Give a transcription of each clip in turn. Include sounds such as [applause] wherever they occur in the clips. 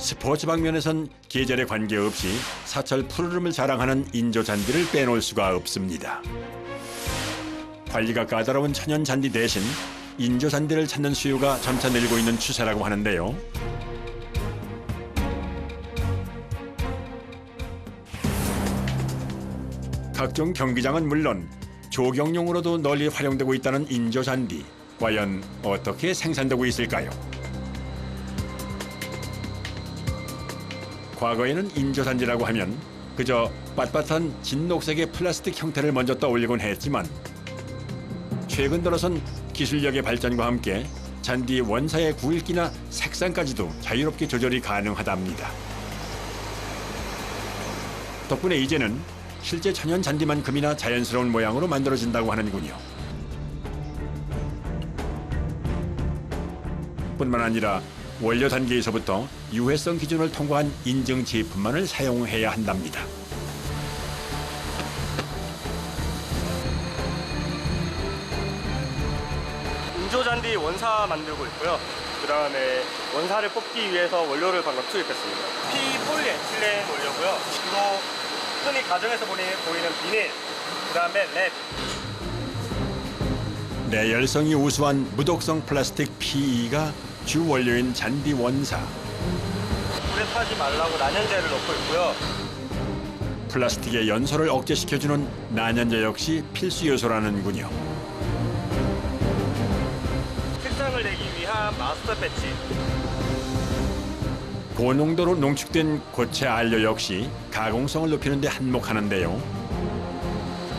스포츠 방면에선 계절에 관계없이 사철 푸르름을 자랑하는 인조 잔디를 빼놓을 수가 없습니다. 관리가 까다로운 천연 잔디 대신 인조 잔디를 찾는 수요가 점차 늘고 있는 추세라고 하는데요. 각종 경기장은 물론 조경용으로도 널리 활용되고 있다는 인조 잔디. 과연 어떻게 생산되고 있을까요? 과거에는 인조 잔디라고 하면 그저 빳빳한 진녹색의 플라스틱 형태를 먼저 떠올리곤 했지만 최근 들어선 기술력의 발전과 함께 잔디 원사의 굵기나 색상까지도 자유롭게 조절이 가능하답니다. 덕분에 이제는 실제 천연 잔디만큼이나 자연스러운 모양으로 만들어진다고 하는군요. 뿐만 아니라 원료 단계에서부터 유해성 기준을 통과한 인증 제품만을 사용해야 한답니다. 인조잔디 원사 만들고 있고요. 그 다음에 원사를 뽑기 위해서 원료를 방금 투입했습니다. 피폴리에틸렌 원료고요. 그리고 흔히 가정에서 보이는, 보이는 비닐, 그 다음에 랩, 내열성이 우수한 무독성 플라스틱 PE가 주 원료인 잔디 원사. 불에 타지 말라고 난연제를 넣고 있고요. 플라스틱의 연소를 억제시켜주는 난연제 역시 필수 요소라는군요. 색상을 내기 위한 마스터 배치, 고농도로 농축된 고체 안료 역시 가공성을 높이는 데 한몫하는데요.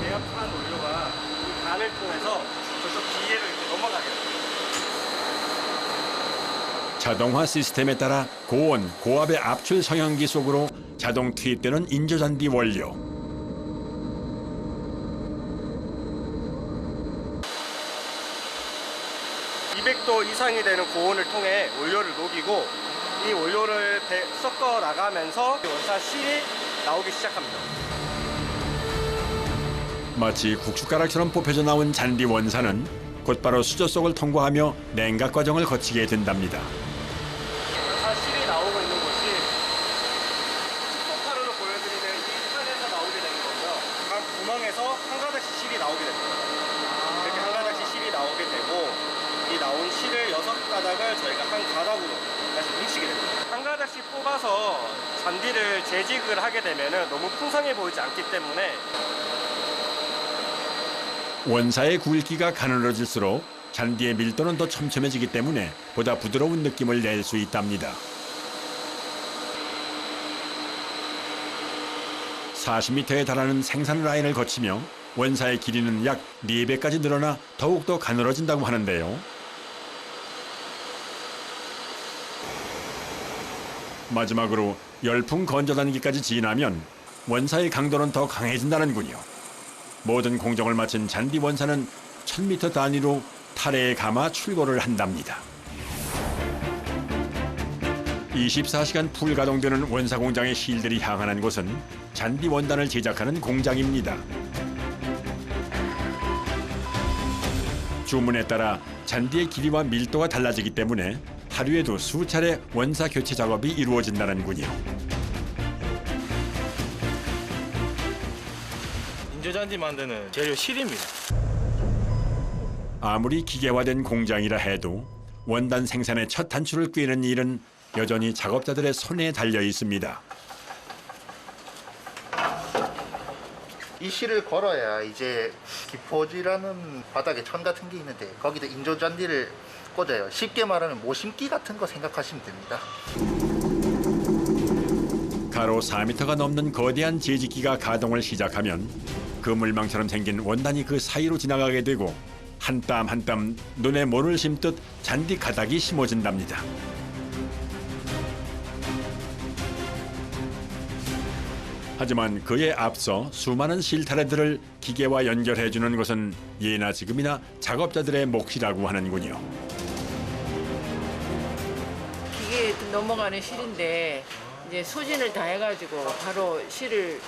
배합한 원료가 이 간을 통해서 저쪽 기계로 이렇게 넘어가게 됩니다. 자동화 시스템에 따라 고온, 고압의 압출 성형기 속으로 자동 투입되는 인조잔디 원료. 이200도 이상이 되는 고온을 통해 원료를 녹이고 이 원료를 배- 섞어 나가면서 원사 실이 나오기 시작합니다. 마치 국숫가락처럼 뽑혀져 나온 잔디 원사는 곧바로 수저 속을 통과하며 냉각 과정을 거치게 된답니다. 원사 실이 나오고 있는 곳이 스포카르로 보여드리는 이 판에서 나오게 되는 거고요. 각 구멍에서 한 가닥씩 실이 나오게 됩니다. 이렇게 한 가닥씩 실이 나오게 되고 이 나온 가닥을 저희가 한 가닥으로 다시 뭉치게 됩니다. 한 가닥씩 뽑아서 잔디를 재직을 하게 되면 너무 풍성해 보이지 않기 때문에 원사의 굵기가 가늘어질수록 잔디의 밀도는 더 촘촘해지기 때문에 보다 부드러운 느낌을 낼 수 있답니다. 40m에 달하는 생산 라인을 거치며 원사의 길이는 약 4배까지 늘어나 더욱더 가늘어진다고 하는데요. 마지막으로 열풍 건조 단계까지 지나면 원사의 강도는 더 강해진다는군요. 모든 공정을 마친 잔디 원사는 1000m 단위로 탈해에 감아 출고를 한답니다. 24시간 풀 가동되는 원사 공장의 실들이 향하는 곳은 잔디 원단을 제작하는 공장입니다. 주문에 따라 잔디의 길이와 밀도가 달라지기 때문에 하루에도 수차례 원사 교체 작업이 이루어진다는군요. 인조잔디 만드는 재료 실입니다. 아무리 기계화된 공장이라 해도 원단 생산의 첫 단추를 꿰는 일은 여전히 작업자들의 손에 달려 있습니다. 이 실을 걸어야 이제 기포지라는 바닥에 천 같은 게 있는데 거기다 인조잔디를 꽂아요. 쉽게 말하면 모심기 같은 거 생각하시면 됩니다. 가로 4m가 넘는 거대한 재직기가 가동을 시작하면 그물망처럼 생긴 원단이 그 사이로 지나가게 되고 한 땀 한 땀 눈에 모를 심듯 잔디 가닥이 심어진답니다. 하지만 그에 앞서 수많은 실타래들을 기계와 연결해주는 것은 예나 지금이나 작업자들의 몫이라고 하는군요. 넘어가는 실인데 이제 소진을 다 해가지고 바로 실을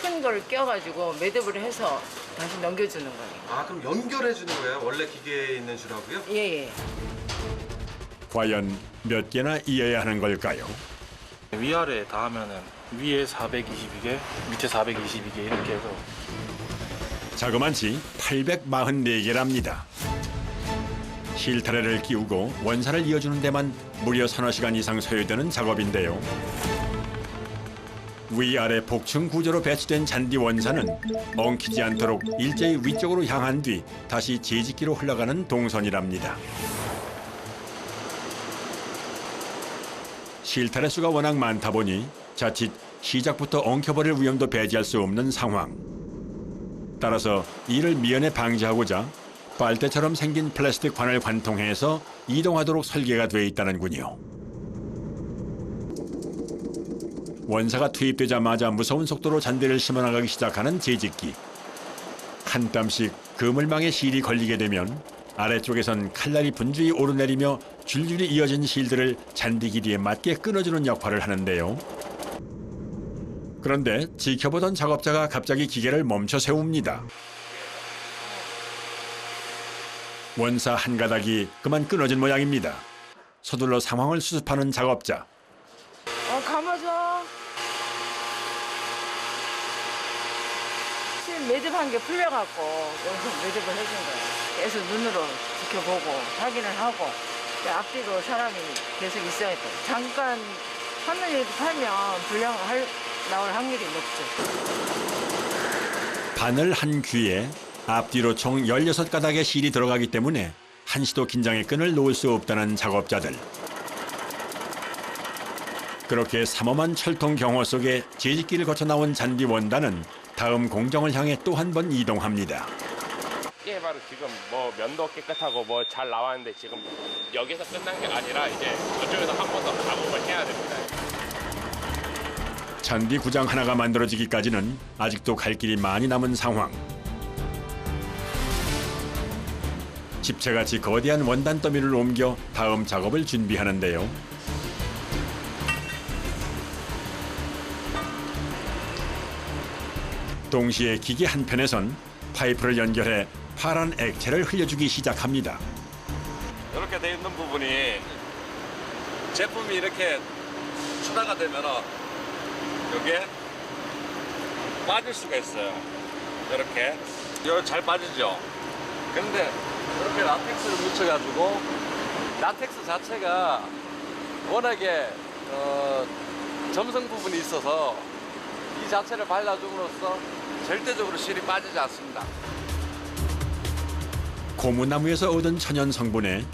큰 걸 껴가지고 매듭을 해서 다시 넘겨주는 거예요. 아 그럼 연결해 주는 거예요? 원래 기계에 있는 줄하고요? 예 예. 과연 몇 개나 이어야 하는 걸까요? 위아래 다 하면은 위에 422개, 밑에 422개 이렇게 해서 자그만치 844개랍니다. 실타래를 끼우고 원사를 이어주는 데만 무려 서너 시간 이상 소요되는 작업인데요. 위아래 복층 구조로 배치된 잔디 원사는 엉키지 않도록 일제히 위쪽으로 향한 뒤 다시 재짓기로 흘러가는 동선이랍니다. 실타래 수가 워낙 많다 보니 자칫 시작부터 엉켜버릴 위험도 배제할 수 없는 상황. 따라서 이를 미연에 방지하고자 빨대처럼 생긴 플라스틱 관을 관통해서 이동하도록 설계가 되어 있다는군요. 원사가 투입되자마자 무서운 속도로 잔디를 심어나가기 시작하는 재직기. 한 땀씩 그물망에 실이 걸리게 되면 아래쪽에선 칼날이 분주히 오르내리며 줄줄이 이어진 실들을 잔디 길이에 맞게 끊어주는 역할을 하는데요. 그런데 지켜보던 작업자가 갑자기 기계를 멈춰 세웁니다. 원사 한 가닥이 그만 끊어진 모양입니다. 서둘러 상황을 수습하는 작업자. 어, 감아줘. 실 매듭한 게 풀려갖고 여기서 매듭을 해준 거야. 계속 눈으로 지켜보고 확인을 하고 앞뒤로 사람이 계속 있어야 돼. 잠깐 화면이라도 팔면 불량 할 나올 확률이 높죠. 바늘 한 귀에 앞뒤로 총 16가닥의 실이 들어가기 때문에 한시도 긴장의 끈을 놓을 수 없다는 작업자들. 그렇게 삼엄한 철통 경호 속에 재직기를 거쳐 나온 잔디 원단은 다음 공정을 향해 또 한 번 이동합니다. 이게 바로 지금 뭐 면도 깨끗하고 뭐 잘 나왔는데 지금 여기서 끝난 게 아니라 이제 저쪽에서 한 번 더 작업을 해야 됩니다. 잔디 구장 하나가 만들어지기까지는 아직도 갈 길이 많이 남은 상황. 집채같이 거대한 원단 더미를 옮겨 다음 작업을 준비하는데요. 동시에 기계 한편에선 파이프를 연결해 파란 액체를 흘려주기 시작합니다. 이렇게 돼 있는 부분이 제품이 이렇게 추가가 되면 여기에 빠질 수가 있어요. 이렇게 잘 빠지죠. 그런데 이렇게 라텍스를 묻혀가지고 라텍스 자체가 워낙에 어, 점성 부분이 있어서 이 자체를 발라줌으로써 절대적으로 실이 빠지지 않습니다. 고무나무에서 얻은 천연 성분에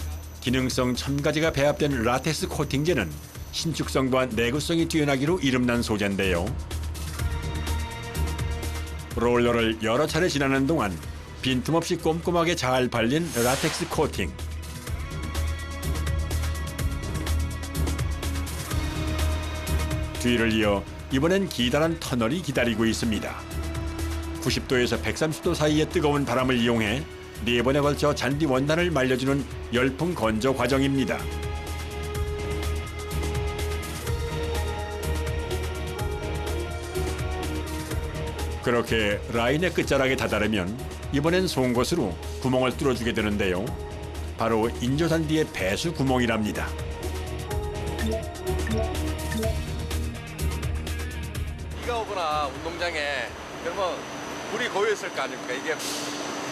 기능성 천 가지가 배합된 라텍스 코팅제는 신축성과 내구성이 뛰어나기로 이름난 소재인데요. 롤러를 여러 차례 지나는 동안 빈틈없이 꼼꼼하게 잘 발린 라텍스 코팅. 뒤를 이어 이번엔 기다란 터널이 기다리고 있습니다. 90도에서 130도 사이의 뜨거운 바람을 이용해 네 번에 걸쳐 잔디 원단을 말려주는 열풍 건조 과정입니다. 그렇게 라인의 끝자락에 다다르면 이번엔 송곳으로 구멍을 뚫어주게 되는데요. 바로 인조잔디의 배수 구멍이랍니다. 비가 오거나 운동장에 그러면 물이 고여 있을 거 아닙니까? 이게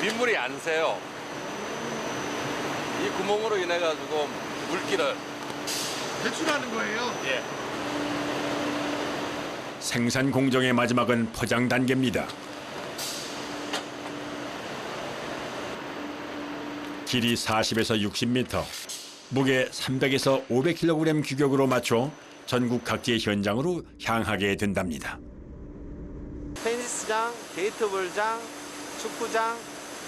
빗물이 안 새요. 이 구멍으로 인해 가지고 물기를 배출하는 거예요. 예. 생산 공정의 마지막은 포장 단계입니다. 길이 40에서 60m, 무게 300에서 500kg 규격으로 맞춰 전국 각지의 현장으로 향하게 된답니다. 테니스장, 게이트볼장, 축구장,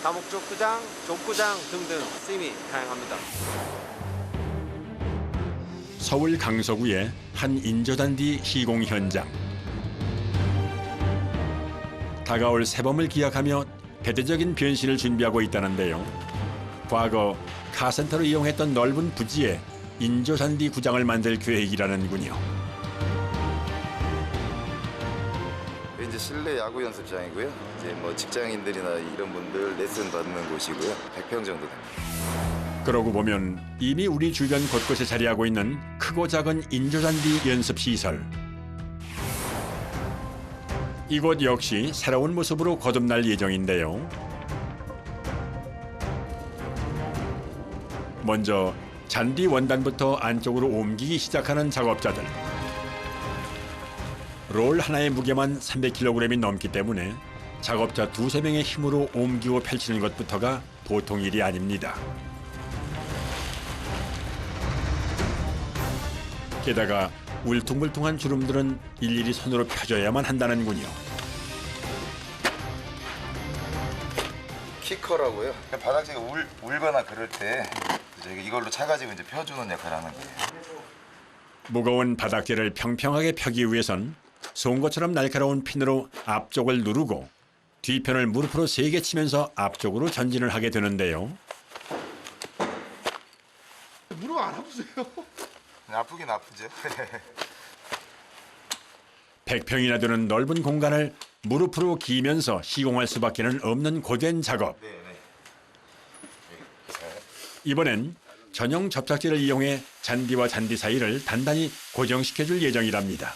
다목적구장, 족구장 등등 쓰임이 다양합니다. 서울 강서구의 한 인조단디 시공 현장. 다가올 새봄을 기약하며 대대적인 변신을 준비하고 있다는데요. 과거 카센터로 이용했던 넓은 부지에 인조잔디 구장을 만들 계획이라는군요. 이제 실내 야구 연습장이고요. 이제 뭐 직장인들이나 이런 분들 레슨 받는 곳이고요. 100평 정도 됩니다. 그러고 보면 이미 우리 주변 곳곳에 자리하고 있는 크고 작은 인조잔디 연습 시설. 이곳 역시 새로운 모습으로 거듭날 예정인데요. 먼저 잔디 원단부터 안쪽으로 옮기기 시작하는 작업자들. 롤 하나의 무게만 300kg이 넘기 때문에 작업자 두세 명의 힘으로 옮기고 펼치는 것부터가 보통 일이 아닙니다. 게다가 울퉁불퉁한 주름들은 일일이 손으로 펴줘야만 한다는군요. 키커라고요. 바닥재가 울, 울거나 그럴 때 이제 이걸로 차가지고 이제 펴주는 역할을 하는 거예요. 무거운 바닥재를 평평하게 펴기 위해선 송곳처럼 날카로운 핀으로 앞쪽을 누르고 뒤편을 무릎으로 세게 치면서 앞쪽으로 전진을 하게 되는데요. 무릎 안 아프세요? 아프긴 아프죠. [laughs] 100평이나 되는 넓은 공간을 무릎으로 기면서 시공할 수밖에 는 없는 고된 작업. 네, 네. 이번엔 전용 접착제를 이용해 잔디와 잔디 사이를 단단히 고정시켜줄 예정이랍니다.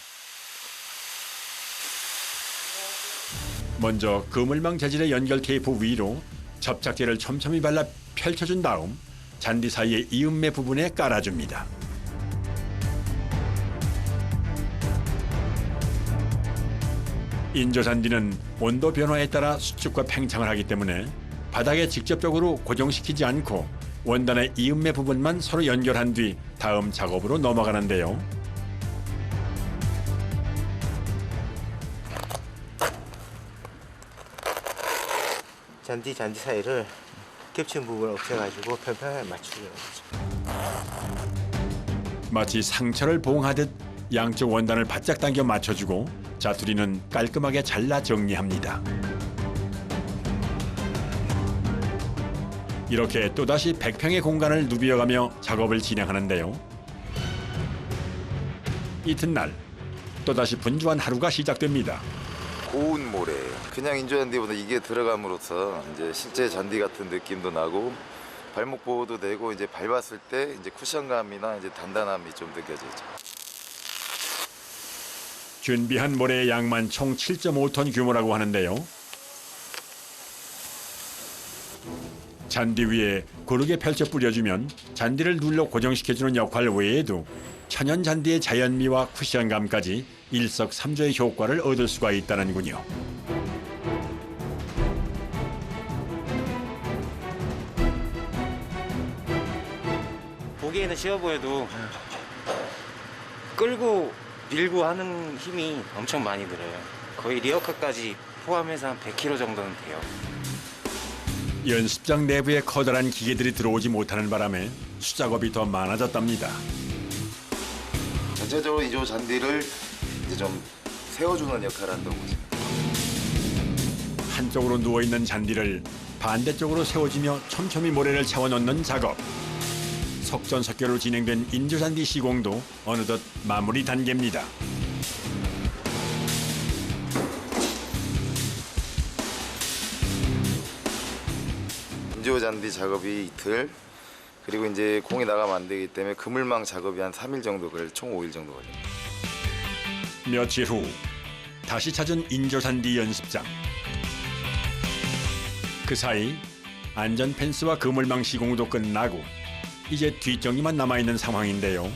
먼저 그물망 재질의 연결 테이프 위로 접착제를 촘촘히 발라 펼쳐준 다음 잔디 사이의 이음매 부분에 깔아줍니다. 인조 잔디는 온도 변화에 따라 수축과 팽창을 하기 때문에 바닥에 직접적으로 고정시키지 않고 원단의 이음매 부분만 서로 연결한 뒤 다음 작업으로 넘어가는데요. 잔디 잔디 사이를 겹친 부분을 없애가지고 평평하게 맞추려고 마치 상처를 보응하듯 양쪽 원단을 바짝 당겨 맞춰주고 자투리는 깔끔하게 잘라 정리합니다. 이렇게 또다시 100평의 공간을 누비어가며 작업을 진행하는데요. 이튿날 또다시 분주한 하루가 시작됩니다. 고운 모래예요. 그냥 인조잔디보다 이게 들어감으로써 이제 실제 잔디 같은 느낌도 나고 발목 보호도 되고 이제 밟았을 때 이제 쿠션감이나 이제 단단함이 좀 느껴지죠. 준비한 모래의 양만 총 7.5톤 규모라고 하는데요. 잔디 위에 고르게 펼쳐 뿌려주면 잔디를 눌러 고정시켜주는 역할 외에도 천연 잔디의 자연미와 쿠션감까지 일석삼조의 효과를 얻을 수가 있다는군요. 보기에는 쉬워 보여도 끌고 밀고 하는 힘이 엄청 많이 들어요. 거의 리어카까지 포함해서 한 100kg 정도는 돼요. 연습장 내부에 커다란 기계들이 들어오지 못하는 바람에 수작업이 더 많아졌답니다. 전체적으로 인조 잔디를 이제 좀 세워주는 역할을 한다고 보시면. 한쪽으로 누워있는 잔디를 반대쪽으로 세워지며 촘촘히 모래를 채워넣는 작업. 속전속결로 진행된 인조잔디 시공도 어느덧 마무리 단계입니다. 인조 잔디 작업이 이틀 그리고 이제 공이 나가면 안 되기 때문에 그물망 작업이 한 3일 정도 그래서 총 5일 정도 걸려요. 며칠 후 다시 찾은 인조잔디 연습장. 그 사이 안전 펜스와 그물망 시공도 끝나고 이제 뒷정리만 남아있는 상황인데요.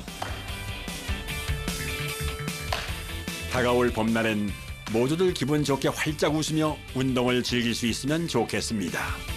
다가올 봄날엔 모두들 기분 좋게 활짝 웃으며 운동을 즐길 수 있으면 좋겠습니다.